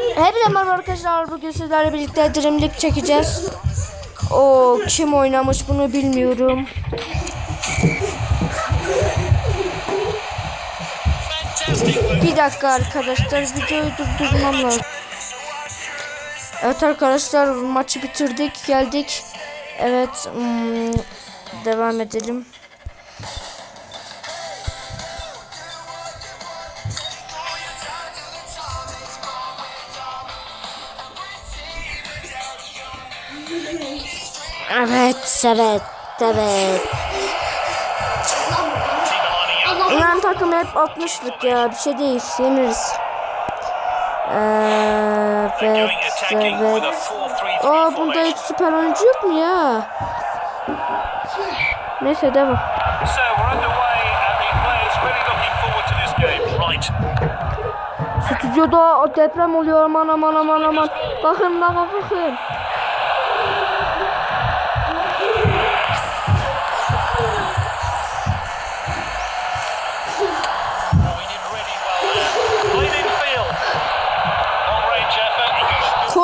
Hepinize merhaba arkadaşlar. Bugün sizlerle birlikte Dreamlik çekeceğiz. O kim oynamış bunu bilmiyorum. Bir dakika arkadaşlar videoyu durdurmam lazım. Evet arkadaşlar maçı bitirdik geldik. Evet hmm, devam edelim. Evet evet evet. Ulan takım hep 60'lık ya bir şey değil yeniriz. Evet evet. Aa bunda hiç süper oyuncu yok mu ya? Neyse devam. Stüdyoda deprem oluyor aman aman aman aman. Bakın lan bakın.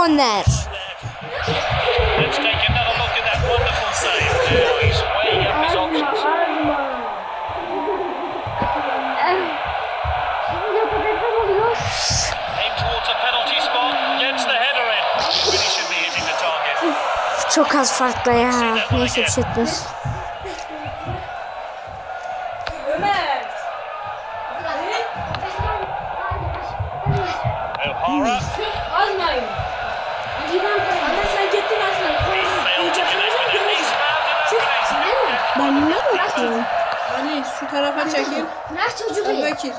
Target. Çok az farkla ya. Neyse bir şey etmez. Bakıyorum? Ali şu tarafa çekil. Bırak çocuğu. Bekir.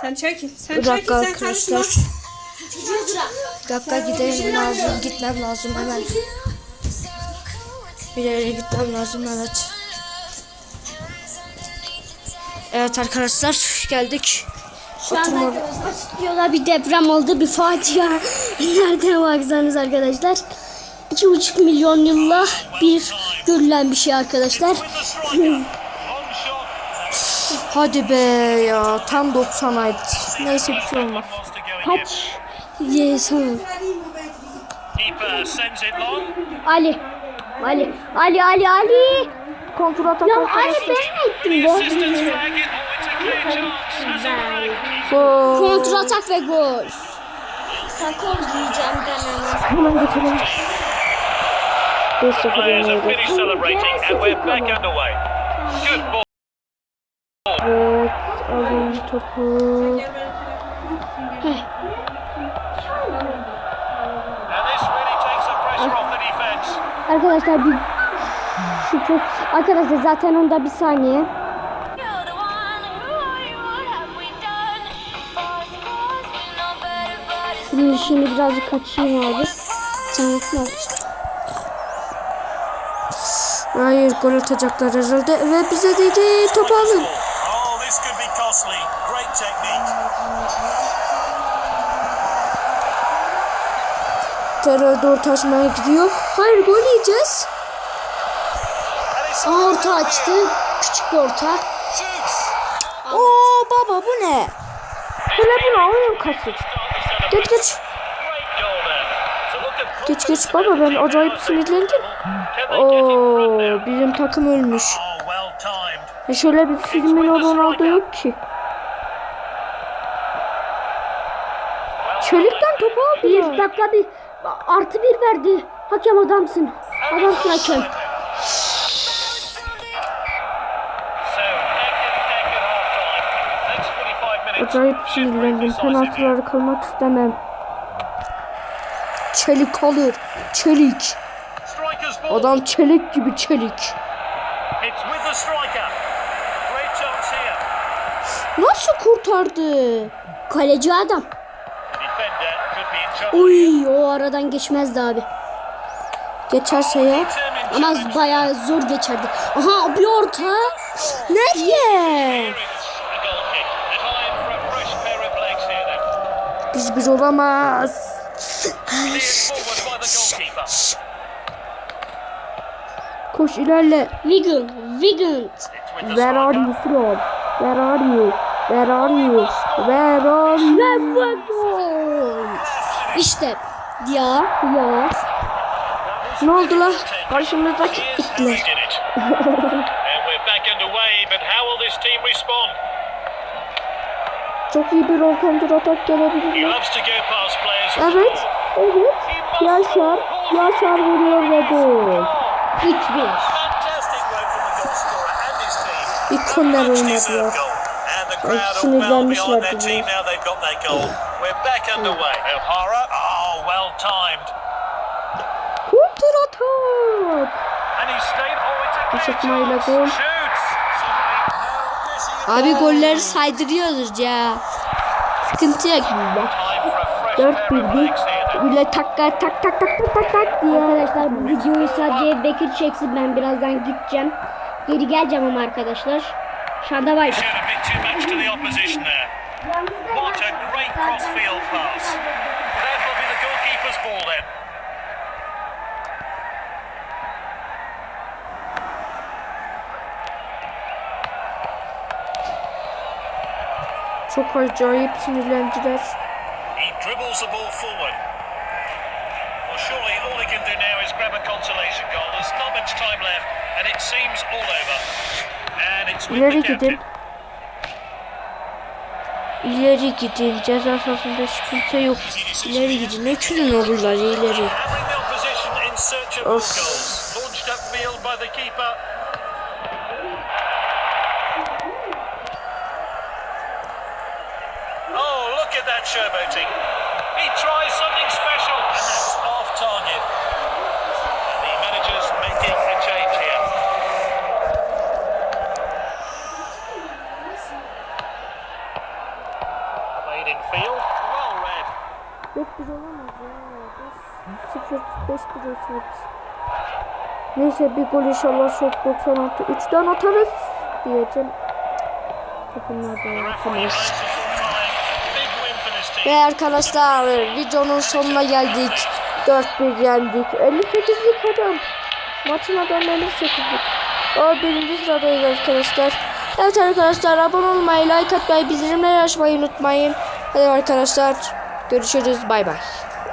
Sen çekil. Sen Bir çekil dakika sen karışma. arkadaşlar. Bir dakika gidelim lazım. Gitmem lazım hemen. Bir yere gitmem lazım evet. Evet arkadaşlar geldik. Şu an Oturma. arkadaşlar stüdyoda bir deprem oldu. Bir facia. Nereden baksanız arkadaşlar. 2,5 milyon yılla bir görülen bir şey arkadaşlar. With the striker. Long shot. Hadi be ya tam 90 aydı. Neyse bir şey olmaz. Kaç? Yes. Ali. Ali. Ali Ali Ali. Kontrol atak Ya Ali ben ettim Gol. Kontra atak ve gol. Sakol diyeceğim ben Hemen geçelim. 1-0 players have yenildi. Evet alın topu. Arkadaşlar bir şu çok arkadaşlar zaten onda bir saniye. Şimdi şimdi birazcık kaçayım abi. Oldu? Hayır gol atacaklar herhalde ve bize dedi topu alın. Costly. Great technique. Terör doğru taşmaya gidiyor. Hayır gol yiyeceğiz. Aa, orta açtı. Küçük bir orta. Oo baba bu ne? Böyle bunu oyun kasır. Geç geç. Geç geç baba ben acayip sinirlendim. Oo bizim takım ölmüş. Timed. E şöyle bir Firmino Ronaldo yok ki. Çelikten topu aldı. Bir dakika bir artı bir verdi. Hakem adamsın. Adamsın hakem. So, neck and neck at half time. Next 45 minutes. Acayip sinirlendim. Penaltıları kılmak istemem. Çelik alır. Çelik. Adam çelik gibi çelik. It's with the striker. Nasıl kurtardı? Kaleci adam. Uy o aradan geçmezdi abi. Geçerse ya. Ama bayağı zor geçerdi. Aha bir orta. Nereye? Biz bir olamaz. Koş ilerle. Wigan. Wigan. It's with the Where are you from? Where are you? Where are you? Where are you? Ve gol. İşte ya ya. Ne oldu la? Team respond? Çok iyi bir rol kontrol atak gelebilir. Evet. Evet. Yaşar. Yaşar vuruyor ve gol. 3-1. Fantastic work from the goal scorer and his team. Bir korner Much olmadı deserved ya. goal. And the Ay, crowd are well sinirlenmişler behind their bunlar. team now they've got their goal. We're back underway. O'Hara, oh, well timed. Kontrol atak. And he's stayed. İt's a clear Aşırtmayla chance. gol. Abi golleri saydırıyoruz ya. Sıkıntı yok bizde. Time for a fresh Dört pair of bir legs here then. Böyle tak tak tak tak tak tak tak diye. Arkadaşlar bu videoyu sadece Bekir çeksin ben birazdan gideceğim. Geri geleceğim ama arkadaşlar. Şu anda var. Çok acayip sinirlendiler. He dribbles the ball forward. Well, surely all he can do now is grab a consolation goal. There's not much time left, İleri gidin. İleri gidin. Ceza sahasında hiç kimse yok. İleri gidin. Ne külün olurlar ileri. Of. Oh, look at that showboating. He tries something 1 olsun. Neyse bir gol inşallah şok 96. 3'ten atarız diyeceğim. Takımlar da yapamayız. Ve arkadaşlar videonun sonuna geldik. 4-1 yendik. 58'lik adam. Maçın adamı 58'lik. O birinci sıradayız arkadaşlar. Evet arkadaşlar abone olmayı, like atmayı, bildirimleri açmayı unutmayın. Hadi arkadaşlar görüşürüz. Bay bay.